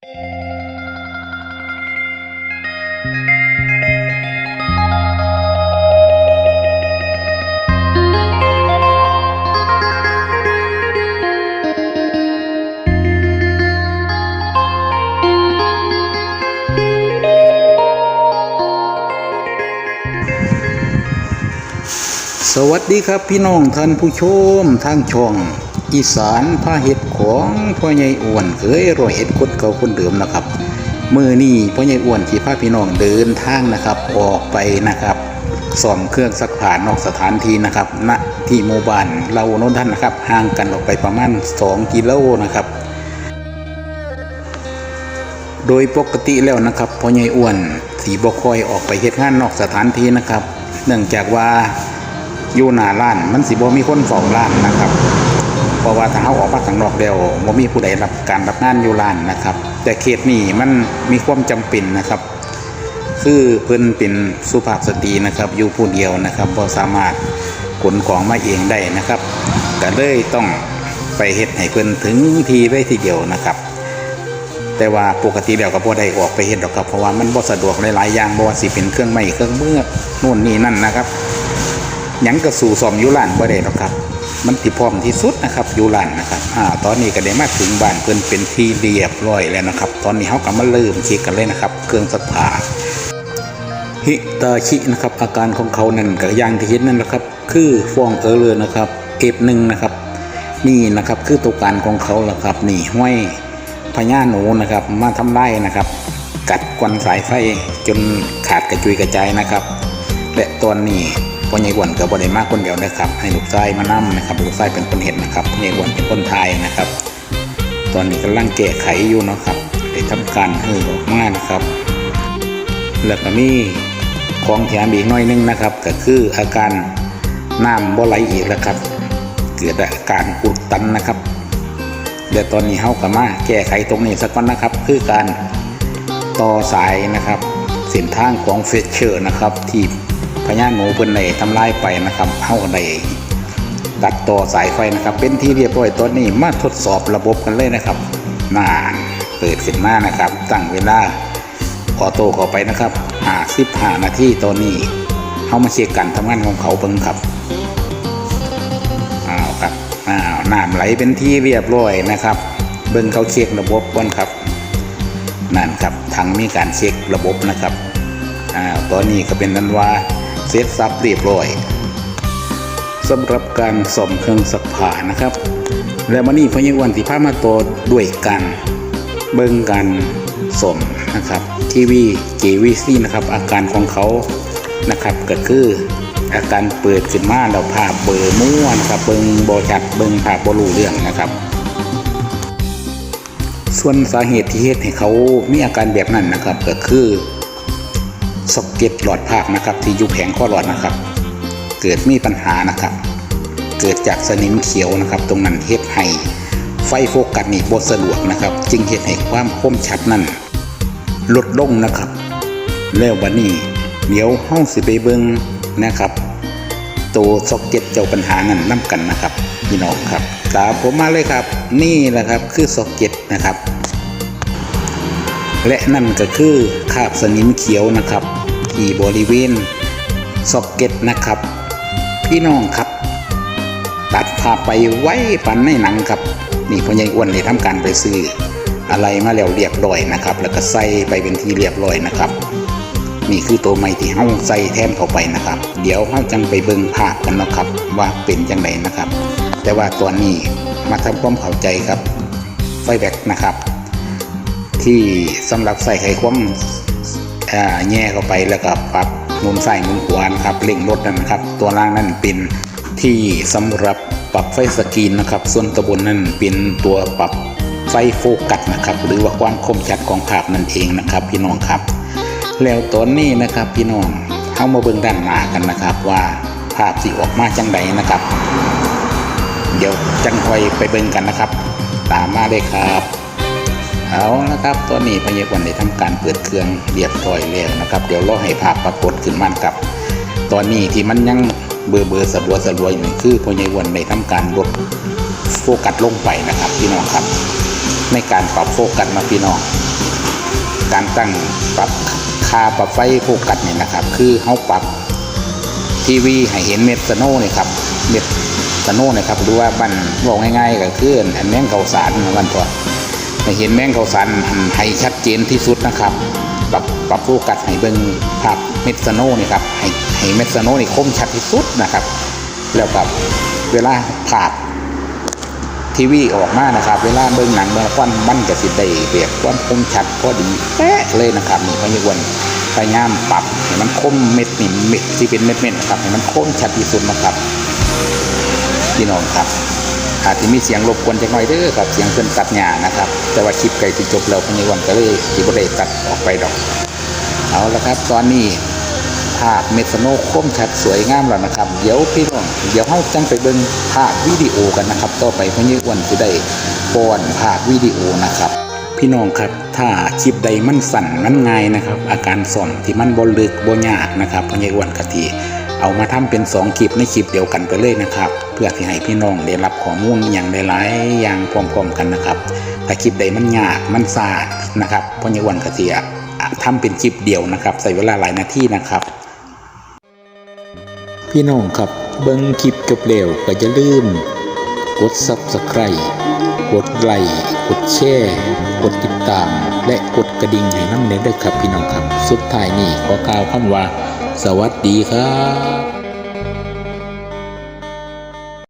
สวัสดีครับพี่น้องท่านผู้ชมทางช่อง อีสานพาเห็ดของพ่อใหญ่อ้วนเคยรอยเห็ดคนเก่าคนเดิมนะครับมือนี่พ่อใหญ่อ้วนที่พาพี่น้องเดินทางนะครับ ออกไปนะครับซ่อมเครื่องซักผ้านนอกสถานที่นะครับณที่หมู่บ้านเราโน้นท่านนะครับ ห่างกันออกไปประมาณ 2 กิโลนะครับ โดยปกติแล้วนะครับพ่อใหญ่อ้วนสีบกคอยออกไปเฮ็ดงานนอกสถานที่นะครับ เนื่องจากว่าอยู่หน้าร้านมันสิบ่มีคนเฝ้าร้านนะครับ เพราะว่าถ้าเขาออกมาข้างนอกแล้วบ่มีผู้ใดรับการรับงานอยู่ร้านนะครับ แต่เขตนี้มันมีความจำเป็นนะครับ คือเพิ่นเป็นสุภาพสตรีนะครับ อยู่ผู้เดียวนะครับบ่สามารถขนของมาเองได้นะครับก็เลยต้องไปเฮ็ดให้เพิ่นถึงทีไว้ทีเดียวนะครับ แต่ว่าปกติแล้วก็บ่ได้ออกไปเฮ็ดหรอกครับ เพราะว่ามันบ่สะดวกหลายๆอย่างบ่ว่าสิเป็นเครื่องไม้เครื่องมือนู่นนี่นั่นนะครับยังก็สู่ซอมอยู่ร้านบ่ได้หรอกครับ มันที่พร้อมที่สุดนะครับอยู่ร้านนะครับอ่าตอนนี้ก็ได้มาถึงบ้านเพิ่นเป็นที่เรียบร้อยแล้วนะครับ ตอนนี้เฮาก็มาเริ่มเช็คกันเลยนะครับเครื่องซักผ้าฮิตาชินะครับอาการของเขานั่นก็อย่างที่เห็นนั่นแหละครับ คือฟองเออเลยนะครับ F1 นะครับ นี่นะครับคือตัวการของเขาแหละครับ นี่ห้อยพญาหนูนะครับ มาทำไร่นะครับ กัดกวนสายไฟจนขาดกระจุยกระจายนะครับและตอนนี้ พ่อใหญ่อ้วนกับบไดมากคนเดียวนะครับ ให้ลูกชายมานั่มนะครับลูกชายเป็นคนเห็นนะครับพ่อใหญ่อ้วนเป็นคนไทยนะครับ ตอนนี้กำลังแก้ไขอยู่นะครับได้ทำการให้ออกมานะครับ แล้วก็มีของแถมอีกน้อยนึงนะครับ ก็คืออาการน้ำบ่ไหลอีกแล้วครับ เกิดอาการอุดตันนะครับเดี๋ยวตอนนี้เฮากับมาแก้ไขตรงนี้สักก่อนนะครับ คือการต่อสายนะครับเส้นทางของเฟชเชอร์นะครับที่ ญาหนูเพิ่นได้ทำลายไปนะครับเฮาได้ตัดต่อสายไฟนะครับ เป็นที่เรียบร้อยตอนนี้มาทดสอบระบบกันเลยนะครับนานเปิดขึ้นมานะครับ ตั้งเวลาออโต้เข้าไปนะครับ55นาทีตอนนี้เฮามาเช็คกันทำงานของเขาเบิ่งครับอ้าวครับอ้าวน้ำไหลเป็นที่เรียบร้อยนะครับ เบิ่งเขาเช็คระบบก่อนครับนั่นครับทั้งมีการเช็คระบบนะครับอ้าวตอนนี้ก็เป็นนันว่า เซตซับเรียบร้อยสำหรับการส่อมเครื่องสักผ้านะครับ และวันนี้พญวันที่พามาตัวด้วยกันเบิ่งกันส่มนะครับทีวี JVC นะครับ อาการของเขานะครับก็คืออาการเปิดขึ้นมาแล้วภาพเบอร์มั่วนะครับเบิงบอชัดเบิงภาพบรูเรื่องนะครับ ส่วนสาเหตุที่เหตุให้เขามีอาการแบบนั้นนะครับก็คือ ซ็อกเก็ตหลอดภาพนะครับ ที่ยู่แผงข้อหลอดนะครับ เกิดมีปัญหานะครับ เกิดจากสนิมเขียวนะครับ ตรงนั้นเฮ็ดให้ไฟโฟกัสนี่บ่สะดวกนะครับ จึงเฮ็ดให้ความคมชัดนั้นลดลงนะครับ แล้ววันนี้เดี๋ยวห้องสิไปเบิงนะครับตัวซ็อกเก็ตเจ้าปัญหานั้นนํกันนะครับ พี่น้องครับตามผมมาเลยครับ นี่แหละครับคือซ็อกเก็ตนะครับ และนั่นก็คือคาบสนิมเขียวนะครับ ที่บริเวณซ็อกเก็ตนะครับ พี่น้องครับ ตัดภาพไปไว้ปันในหนังครับ นี่พ่อใหญ่อ้วนได้ทำการไปซื้ออะไรมาแล้วเรียบร้อยนะครับ แล้วก็ใส่ไปเป็นที่เรียบร้อยนะครับนี่คือตัวไม้ที่เฮาใส่แทนเข้าไปนะครับ เดี๋ยวเฮาจังไปเบิ่งภาพกันนะครับ ว่าเป็นจังไดนะครับ แต่ว่าตัวนี้มาทำความเข้าใจครับไฟแบ็กนะครับ ที่สำหรับใส่ไขควง อ่าแง่เข้าไปแล้วก็ปรับมุนซ้ายหมุนขวานะครับเร่งรถนั่นนะครับ ตัวล่างนั่นเป็นที่สำหรับปรับไฟสกรีนนะครับ ส่วนตัวบนนั่นเป็นตัวปรับไฟโฟกัสนะครับ หรือว่าความคมชัดของภาพนั่นเองนะครับ พี่น้องครับ แล้วตอนนี้นะครับพี่น้องเข้ามาเบิ่งด้านหน้ากันนะครับ ว่าภาพสิออกมาจังไดนะครับ เดี๋ยวจังคอยไปเบิ่งกันนะครับ ตามมาเลยครับ เอาละครับตอนนี้พยาวันได้ทำการเปิดเครื่องเรียบร้อยแล้วนะครับ เดี๋ยวรอให้ภาพปรากฏขึ้นมากับ ตอนนี้ที่มันยังเบอร์เบอร์สะบัวสะบัวอยู่คือพยาวันได้ทำการลดโฟกัสลงไปนะครับพี่น้องครับ ในการปรับโฟกัสมาพี่น้อง การตั้งปรับค่าปรับไฟโฟกัสเนี่ยนะครับ คือเขาปรับทีวีให้เห็นเม็ดสโน่เนี่ยครับเม็ดสโน่เนี่ยครับหรือว่าบ้านบอกง่ายๆก็คืออันแมงเกาสารมันตัว ให้เห็นแมงเกาสารให้ชัดเจนที่สุดนะครับปรับปรับโฟกัสให้เบิงภาพเม็ดสโน่นี่ครับให้ให้เม็ดสโน่นี่คมชัดที่สุดนะครับ แล้วกับเวลาภาพทีวีออกมานะครับ เวลาเบิ่งหนังเบิ่งละครมันก็สิได้แบบความคมชัดพอดีแป๊ะเลยนะครับนี่พยวนพยายามปรับให้มันคมเม็ดนี่เม็ดที่เป็นเม็ดเม็ดๆนะครับให้มันคมชัดที่สุดนะครับพี่น้องครับ อาจจะมีเสียงรบกวนจักหน่อยเด้อครับเสียงเพิ่นตัดหญ้านะครับ แต่ว่าคลิปไกลที่จบแล้วพยวนก็เลยที่บ่ได้ตัดออกไปดอก เอาละครับ ตอนนี้ภาพเมสโนคมชัดสวยงามแล้วนะครับ เดี๋ยวพี่น้องเดี๋ยวเฮาจังไปเบิ่งภาพวิดีโอกันนะครับ ต่อไปพ่อยี่อ้วนสิได้ป้อนภาพวิดีโอนะครับพี่น้องครับถ้าคลิปใดมันสั่นมันง่ายนะครับ อาการส่อมที่มันบ่ลึกบ่ยากนะครับพ่อยี่อ้วนกะที เอามาทำเป็นสองคลิปในคลิปเดียวกันไปเลยนะครับ เพื่อที่ให้พี่น้องได้รับข้อมูลอย่างหลายๆอย่างพร้อมๆกันนะครับถ้าคลิปใดมันยากมันซ่านะครับเพ่อยี่อ้วนกะทีอะทำเป็นคลิปเดียวนะครับ ใส่เวลาหลายนาทีนะครับ พี่น้องครับเบิ้งคลิปจบเร็วก็อย่าลืม กด Subscribe กดไลค์กดแชร์กดติดตาม และกดกระดิ่งให้น้ำเน้นด้วยครับพี่น้องครับ สุดท้ายนี่ขอกล่าวคำว่า สวัสดีครับ